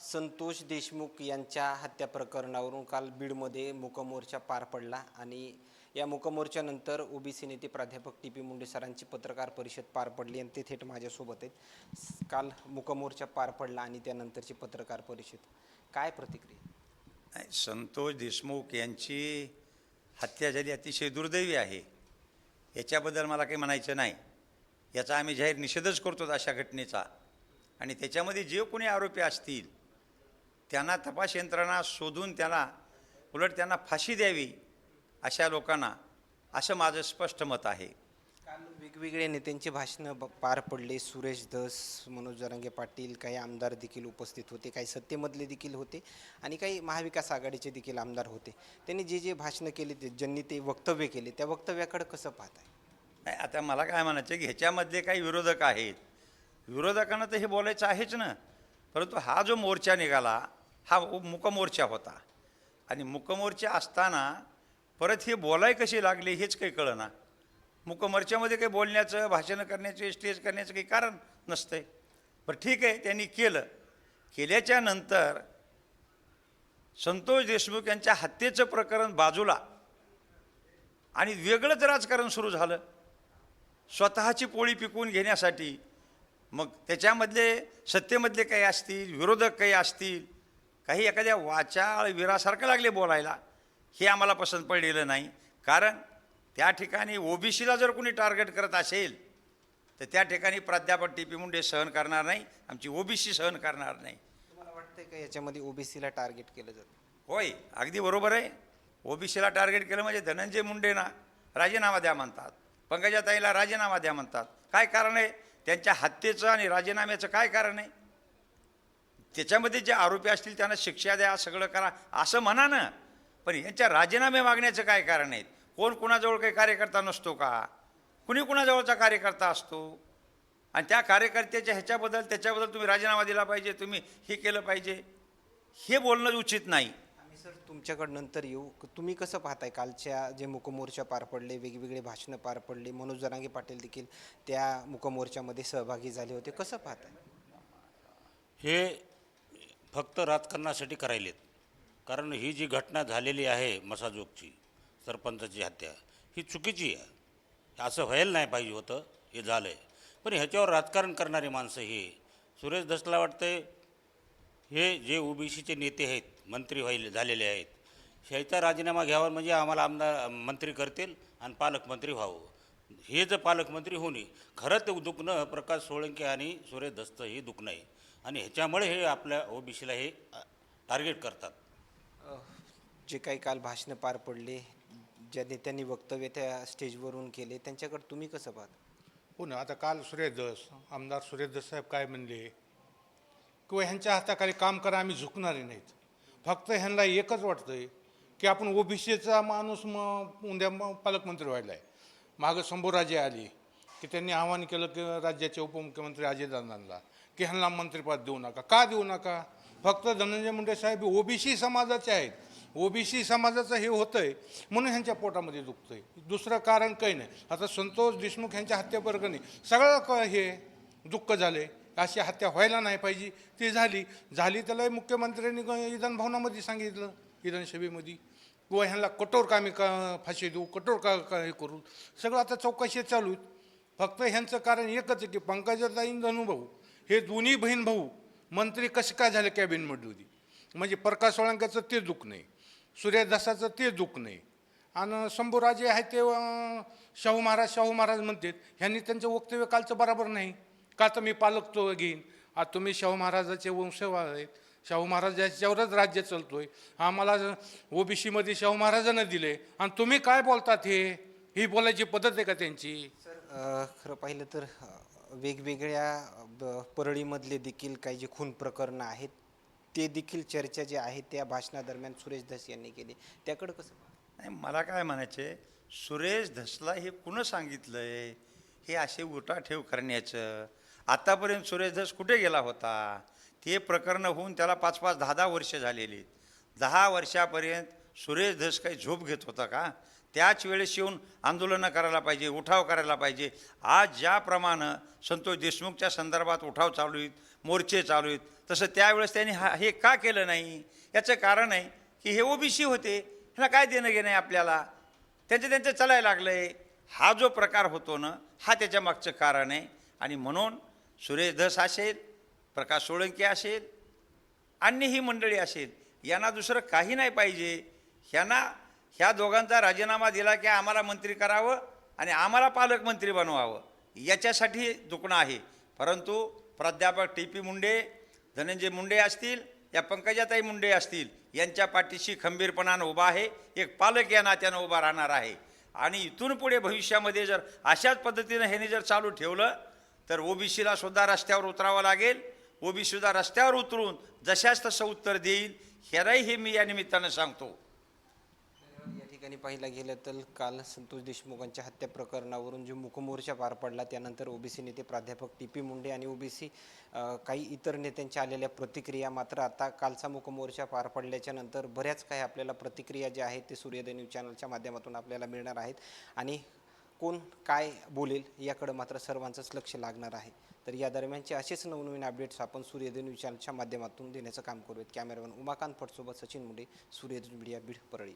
संतोष देशमुख यांच्या हत्या प्रकरणावरून काल बीडमध्ये मुकमोर्चा पार पडला आणि या मुकमोर्चानंतर ओबीसी नेते प्राध्यापक टी पी मुंडे सरांची पत्रकार परिषद पार पडली आणि ते थेट माझ्यासोबत आहेत. काल मुकमोर्चा पार पडला आणि त्यानंतरची पत्रकार परिषद. काय प्रतिक्रिया? संतोष देशमुख यांची हत्या झाली अतिशय दुर्दैवी आहे. याच्याबद्दल मला काही म्हणायचं नाही. याचा आम्ही जाहीर निषेधच करतो अशा घटनेचा. आणि त्याच्यामध्ये जे कोणी आरोपी असतील त्यांना तपास यंत्रणा शोधून त्यांना उलट त्यांना फाशी द्यावी अशा लोकांना असं माझं स्पष्ट मत आहे. काल वेगवेगळ्या नेत्यांची भाषणं ब- पार पडले. सुरेश धस मनोज जरांगे पाटील काही आमदार देखील उपस्थित होते. काही सत्तेमधले देखील होते. आणि काही महाविकास आघाडीचे देखील आमदार होते. त्यांनी जे जे भाषणं केली ते ज्यांनी ते वक्तव्य केले त्या वक्तव्याकडे कसं पाहताय? नाही आता मला काय म्हणायचं की ह्याच्यामधले काही विरोधक आहेत. विरोधकांना तर हे बोलायचं आहेच ना. परंतु हा जो मोर्चा निघाला हा मुकमोर्चा होता. आणि मुकमोर्चा असताना परत हे बोलाय कशी लागले हेच काही कळना. मुकमोर्चामध्ये काही बोलण्याचं भाषण करण्याचे स्टेज करण्याचं काही कारण नसतंय. बरं ठीक आहे त्यांनी केलं. केल्याच्यानंतर संतोष देशमुख यांच्या हत्येचं प्रकरण बाजूला आणि वेगळंच राजकारण सुरू झालं. स्वतःची पोळी पिकवून घेण्यासाठी. मग त्याच्यामधले सत्तेमधले काही असतील विरोधक काही असतील काही एखाद्या वाचाळ वीरासारखं लागले बोलायला हे आम्हाला पसंत पडलेलं नाही. कारण त्या ठिकाणी ओबीसीला जर कोणी टार्गेट करत असेल तर त्या ठिकाणी प्राध्यापक टी पी मुंडे सहन करणार नाही आमची ओबीसी सहन करणार नाही. तुम्हाला वाटतंय का याच्यामध्ये ओबीसीला टार्गेट केलं जातं? होय अगदी बरोबर आहे. ओबीसीला टार्गेट केलं म्हणजे धनंजय मुंडेना राजीनामा द्या म्हणतात पंकजाताईला राजीनामा द्या म्हणतात. काय कारण आहे? त्यांच्या हत्येचं आणि राजीनाम्याचं काय कारण आहे? त्याच्यामध्ये जे आरोपी असतील त्यांना शिक्षा द्या सगळं करा असं म्हणा ना. पण यांच्या राजीनामे मागण्याचं काय कारण आहे? कोण कुणाजवळ काही कार्यकर्ता नसतो का? कुणी कुणाजवळचा कार्यकर्ता असतो? आणि त्या कार्यकर्त्याच्या ह्याच्याबद्दल त्याच्याबद्दल तुम्ही राजीनामा दिला पाहिजे तुम्ही हे केलं पाहिजे. हे बोलणं उचित नाही. आम्ही सर तुमच्याकडं नंतर येऊ. तुम्ही कसं पाहताय? कालच्या जे मुकमोर्चा पार पडले वेगवेगळे भाषणं पार पडले मनोज जरांगे पाटील देखील त्या मुकमोर्चामध्ये सहभागी झाले होते. कसं पाहताय? हे फक्त राजकारणासाठी करायलेत. कारण ही जी घटना झालेली आहे मसाजोगची सरपंचाची हत्या ही चुकीची आहे. असं व्हायला नाही पाहिजे होतं हे झालं आहे पण ह्याच्यावर राजकारण करणारी माणसं ही सुरेश धसला वाटते हे जे ओबीसीचे नेते आहेत मंत्री व्हायले झालेले आहेत ह्याचा राजीनामा घ्यावा म्हणजे आम्हाला आमदार मंत्री करतील आणि पालकमंत्री व्हावं. हे जर पालकमंत्री होणे खरं ते दुखणं प्रकाश सोळंके आणि सुरेश दस्त हे दुखणं आहे. आणि ह्याच्यामुळे हे आपल्या ओबीसीला हे टार्गेट करतात. जे काही काल भाषणं पार पडले ज्या नेत्यांनी वक्तव्य त्या स्टेजवरून केले त्यांच्याकडे तुम्ही कसं पाहता? हो ना आता काल सुरेश दस आमदार सुरेश दस साहेब काय म्हणले? किंवा ह्यांच्या हाताखाली काम करा आम्ही झुकणारे नाहीत. फक्त ह्यांना एकच वाटतंय की आपण ओबीसीचा माणूस मग उद्या मग पालकमंत्री व्हायला आहे. मागं शंभूराजे आली की त्यांनी आवाहन केलं की राज्याचे उपमुख्यमंत्री अजय दादांना की ह्यांना मंत्रिपद देऊ नका. का देऊ नका? फक्त धनंजय मुंडे साहेब ओबीसी समाजाचे आहेत. ओबीसी समाजाचं हे होतं आहे म्हणून ह्यांच्या पोटामध्ये दुखतं आहे दुसरं कारण काही नाही. आता संतोष देशमुख ह्यांच्या हत्याप्रकरणी सगळं क हे दुःख झाले अशी हत्या व्हायला नाही पाहिजे. ती झाली. झाली त्याला मुख्यमंत्र्यांनी ग- सांगितलं. विधानसभेमध्ये किंवा ह्यांना कठोर कामी का फाशी देऊ कठोर का का हे करू? सगळं आता चौकशी चालू आहेत. फक्त ह्यांचं कारण एकच आहे की पंकजाताई धनुभाऊ हे दोन्ही बहीण भाऊ मंत्री कसे काय झाले कॅबिनमध्ये म्हणजे प्रकाश सोळंक्याचं ते दुःख नाही सूर्यदासाचं ते दुःख नाही. आणि शंभूराजे आहेत ते शाहू महाराज शाहू महाराज म्हणतात ह्यांनी त्यांचं वक्तव्य कालचं बरोबर नाही. का तर मी पालक तो घेईन? आता तुम्ही शाहू महाराजाचे वंशवाद आहेत. शाहू महाराजाच्यावरच राज्य चालतोय. आम्हाला ओबीसीमध्ये शाहू महाराजांना दिले आणि तुम्ही काय बोलतात हे? ही बोलायची पद्धत आहे का त्यांची? सर खरं पाहिलं तर वेगवेगळ्या परळीमधले देखील काही जे खून प्रकरणं आहेत ते देखील चर्चा जे आहे त्या भाषणादरम्यान सुरेश धस यांनी केली. त्याकडं कसं? नाही मला काय म्हणायचे सुरेश धसला हे कुणं सांगितलंय? हे असे उठाठेव करण्याचं. आतापर्यंत सुरेश धस कुठे गेला होता? ते प्रकरण होऊन त्याला पाच पाच दहा दहा वर्ष झालेली आहेत. दहा वर्षापर्यंत सुरेश धस काही झोप घेत होता का? त्याच वेळेस येऊन आंदोलनं करायला पाहिजे उठाव करायला पाहिजे. आज ज्याप्रमाणे संतोष देशमुखच्या संदर्भात उठाव चालू आहेत मोर्चे चालू आहेत तसं त्यावेळेस त्यांनी हा हे का केलं नाही? याचं कारण आहे की हे ओबीसी होते ह्याला काय देणं घेणं आहे आपल्याला? त्यांचं त्यांचं चालायला लागलं. आहे हा जो प्रकार होतो ना हा त्याच्या मागचं कारण आहे. आणि म्हणून सुरेश धस असेल प्रकाश सोळंकी असेल अन्य ही मंडळी असेल यांना दुसरं काही नाही पाहिजे. ह्यांना ह्या दोघांचा राजीनामा दिला की आम्हाला मंत्री करावं आणि आम्हाला पालकमंत्री बनवावं याच्यासाठी दुखणं आहे. परंतु प्राध्यापक टी पी मुंडे धनंजय मुंडे असतील या पंकजाताई मुंडे असतील यांच्या पाठीशी खंबीरपणानं उभा आहे एक पालक या नात्यानं उभा राहणार आहे. आणि इथून पुढे भविष्यामध्ये जर अशाच पद्धतीनं ह्याने जर चालू ठेवलं तर ओबीसीला सुद्धा रस्त्यावर उतरावं लागेल ओबीसी सुद्धा रस्त्यावर उतरून जशाच तसं उत्तर देईल ह्यालाही हे मी या निमित्तानं सांगतो. या ठिकाणी पाहिलं गेलं तर काल संतोष देशमुखांच्या हत्या प्रकरणावरून जो मुखमोर्चा पार पडला त्यानंतर ओबीसी नेते प्राध्यापक टी पी मुंडे आणि ओबीसी काही इतर नेत्यांच्या आलेल्या प्रतिक्रिया मात्र आता कालचा मुखमोर्चा पार पडल्याच्या नंतर बऱ्याच काही आपल्याला प्रतिक्रिया ज्या आहेत ते सूर्योदय न्यूज चॅनलच्या माध्यमातून आपल्याला मिळणार आहेत. आणि कोण काय बोलेल याकडं मात्र सर्वांचंच लक्ष लागणार आहे. तर या दरम्यानचे असेच नवनवीन अपडेट्स आपण सूर्यदिन विचारच्या चॅनलच्या माध्यमातून देण्याचं काम करूयात. कॅमेरामॅन उमाकांत फटसोबत सचिन मुंडे सूर्योदय मीडिया बीड परळी.